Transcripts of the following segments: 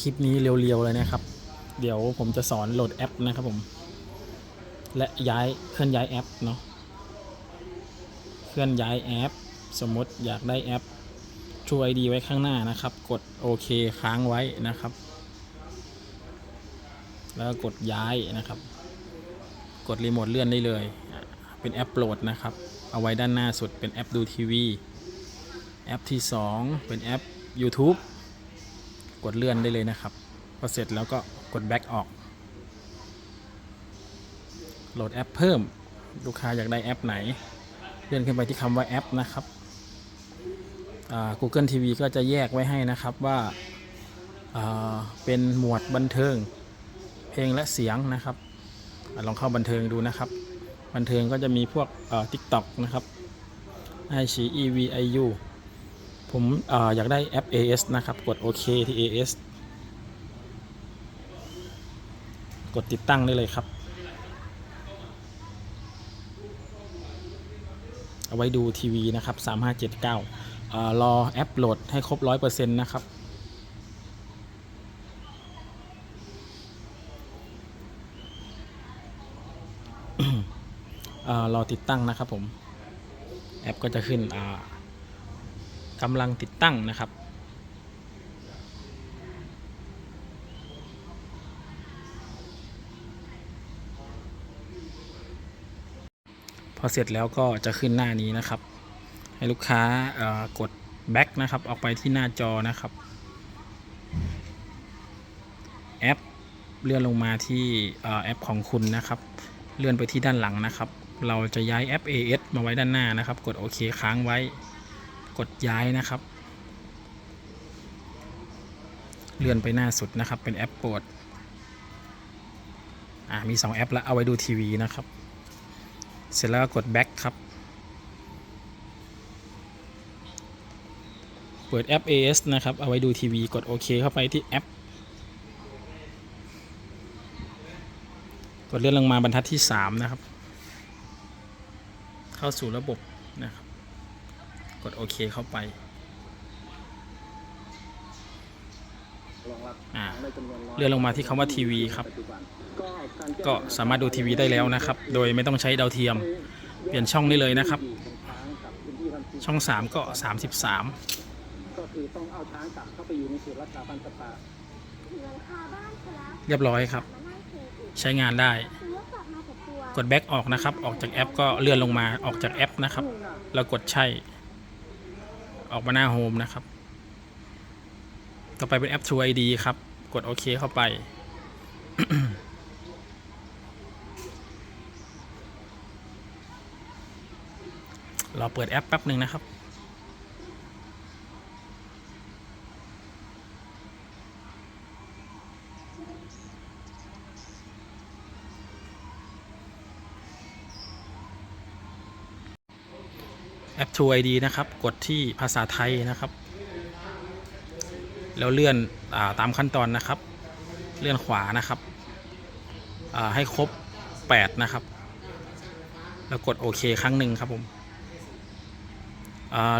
คลิปนี้เร็วๆเลยนะครับ เดี๋ยวผมจะสอนโหลดแอปนะครับผม และย้ายเคลื่อนย้ายแอปเนาะ เคลื่อนย้ายแอป สมมติอยากได้แอป True ID ไว้ข้างหน้านะครับ กดโอเคค้างไว้นะครับ แล้วกดย้ายนะครับ กดรีโมทเลื่อนได้เลย เป็นแอปโปรดนะครับ เอาไว้ด้านหน้าสุดเป็นแอปดูทีวี แอปที่ 2 เป็นแอป YouTube กดเลื่อนได้เลยนะครับพอเสร็จแล้วก็กด back ออก โหลดแอปเพิ่ม ลูกค้าอยากได้แอปไหน เลื่อนขึ้นไปที่คำว่าแอปนะครับอ่า Google TV ก็จะแยกไว้ให้นะครับว่าอ่าเป็นหมวดบันเทิง เพลงและเสียงนะครับอลองเข้าบันเทิงดูนะครับ บันเทิงก็จะมีพวกเอ่อ TikTok นะครับไอชี EVIU ผมออยากได้แอป AS นะครับ กดโอเคที่ AS กดติดตั้งได้เลยครับ เอาไว้ดูทีวีนะครับ 3579เอ่อรอแอปโหลดให้ครบ 100%นะครับเอ่อรอติดตั้งนะครับผม แอปก็จะขึ้นอ่า กำลังติดตั้งนะครับ พอเสร็จแล้วก็จะขึ้นหน้านี้นะครับ ให้ลูกค้ากด back นะครับ ออกไปที่หน้าจอนะครับ แอปเลื่อนลงมาที่แอปของคุณนะครับ เลื่อนไปที่ด้านหลังนะครับ เราจะย้ายแอป AS มาไว้ด้านหน้านะครับ กดโอเคค้างไว้ กดย้ายนะครับ เลื่อนไปหน้าสุดนะครับ เป็นแอปโปรดอ่ามี 2 แอปแล้วเอาไว้ดูทีวีนะครับ เสร็จแล้วก็กด back ครับ เปิดแอป AS นะครับ เอาไว้ดูทีวีกดโอเคเข้าไปที่แอป กดเลื่อนลงมาบรรทัดที่ 3 นะครับ เข้าสู่ระบบนะครับ กดโอเคเข้าไปเลื่อนลงมาที่คำว่าทีวีครับ ก็สามารถดูทีวีได้แล้วนะครับ โดยไม่ต้องใช้ดาวเทียม เปลี่ยนช่องได้เลยนะครับ ช่อง 3 ก็ 33 ก็คือต้องเอาช้างกลับเข้าไปอยู่ในเขตรักษาพันธุ์สัตว์ป่าเรียบร้อยครับ ใช้งานได้กลับมาแต่ตัวกดแบ็กออกนะครับ ออกจากแอปก็เลื่อนลงมาออกจากแอปนะครับ แล้วกดใช่ ออกมาหน้าโฮมนะครับ ต่อไปเป็นแอป True ID ครับ กดโอเคเข้าไป เรอเปิดแอปแป๊บหนึ่งนะครับ ป True ID นะครับ กดที่ภาษาไทยนะครับ แล้วเลื่อนอาตามขั้นตอนนะครับ เลื่อนขวานะครับ ให้ครบ 8 นะครับ แล้วกดโอเคครั้งหนึ่งครับผม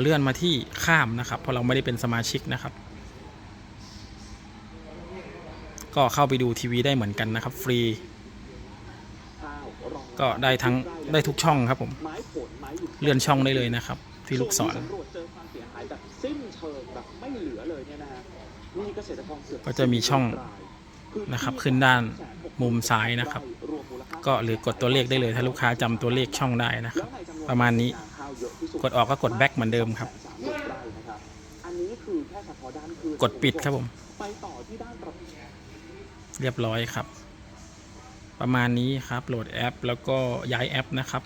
เลื่อนมาที่ข้ามนะครับ เพราะเราไม่ได้เป็นสมาชิกนะครับ ก็เข้าไปดูทีวีได้เหมือนกันนะครับ ฟรี ก็ได้ทั้งได้ทุกช่องครับผมไม้ผลไม้หยุดเลื่อนช่องได้เลยนะครับ ที่ลูกศรสำรวจเจอความเสียหายแบบสิ้นเชิงแบบไม่เหลือเลยเนี่ยนะฮะมีเกษตรกรเกือบก็จะมีช่องรายนะครับขึ้นด้านมุมซ้ายนะครับรวมมูลค่าก็หรือกดตัวเลขได้เลย ถ้าลูกค้าจำตัวเลขช่องได้นะครับแล้วในจำนวนประมาณนี้ข้าวเยอะที่สุกดออกก็กด back เหมือนเดิมครับสามหมื่นไร่นะครับอันนี้คือแค่เฉพาะด้านคืนกดปิดครับผมไปต่อที่ด้านระบบเรียบร้อยครับ ประมาณนี้ครับโหลดแอป แล้วก็ย้ายแอปนะครับ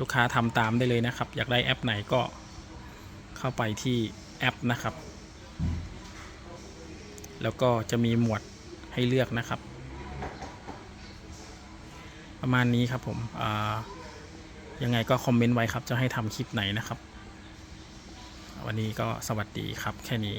ลูกค้าทำตามได้เลยนะครับ อยากได้แอปไหนก็เข้าไปที่แอปนะครับ แล้วก็จะมีหมวดให้เลือกนะครับ ประมาณนี้ครับผมยังไงก็คอมเมนต์ไว้ครับ จะให้ทำคลิปไหนนะครับ วันนี้ก็สวัสดีครับแค่นี้